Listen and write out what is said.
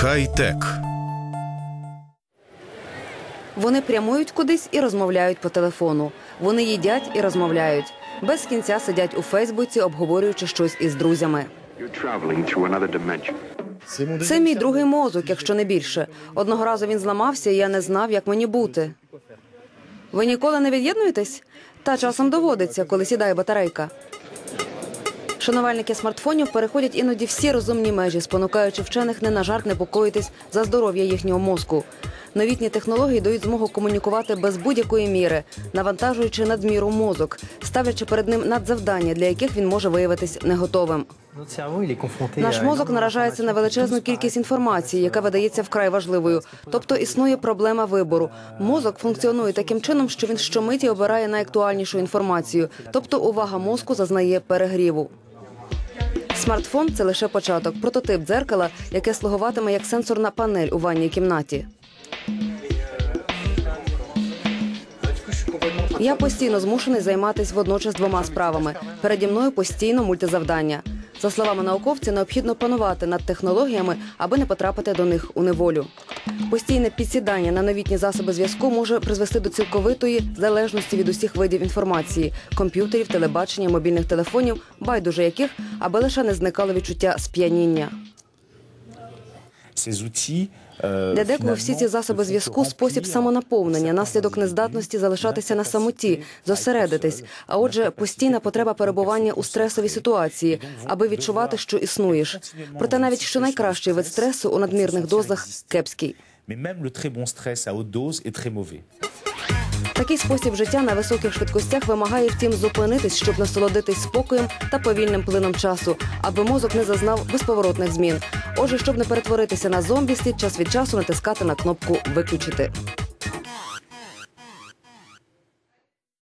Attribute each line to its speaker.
Speaker 1: Хай-тек.
Speaker 2: Вони прямують кудись і розмовляють по телефону. Вони їдять і розмовляють. Без кінця сидять у Фейсбуці, обговорюючи щось із друзями. Це мій другий мозок, якщо не більше. Одного разу він зламався, і я не знав, як мені бути. Ви ніколи не від'єднуєтесь? Та часом доводиться, коли сідає батарейка. Шанувальники смартфонів переходять іноді всі розумні межі, спонукаючи вчених не на жарт непокоїтись за здоров'я їхнього мозку. Новітні технології дають змогу комунікувати без будь-якої міри, навантажуючи надміру мозок, ставлячи перед ним надзавдання, для яких він може виявитись не готовим. Наш мозок наражається на величезну кількість інформації, яка видається вкрай важливою. Тобто існує проблема вибору. Мозок функціонує таким чином, що він щомиті обирає найактуальнішу інформацію. Тобто увага мозку зазнає перегріву. Смартфон це лише початок, прототип дзеркала, яке слугуватиме як сенсорна панель у ванній кімнаті. Я постійно змушений займатися водночас двома справами. Переді мною постійно мультизавдання. За словами науковця, необхідно панувати над технологіями, аби не потрапити до них у неволю. Постійне підсідання на новітні засоби зв'язку може призвести до цілковитої залежності від усіх видів інформації комп'ютерів, телебачення, мобільних телефонів, байдуже яких, аби лише не зникало відчуття сп'яніння. Для всі ці засоби зв'язку спосіб самонаповнення, наслідок нездатності залишатися на самоті, зосередитись. А отже, постійна потреба перебування у стресовій ситуації, аби відчувати, що існуєш. Проте навіть що найкращий вид стресу у надмірних дозах кепський. Такий спосіб життя на високих швидкостях вимагає втім зупинитись, щоб насолодитись спокоєм та повільним плином часу, аби мозок не зазнав безповоротних змін. Отже, щоб не перетворитися на зомбі, слід час від часу натискати на кнопку Виключити.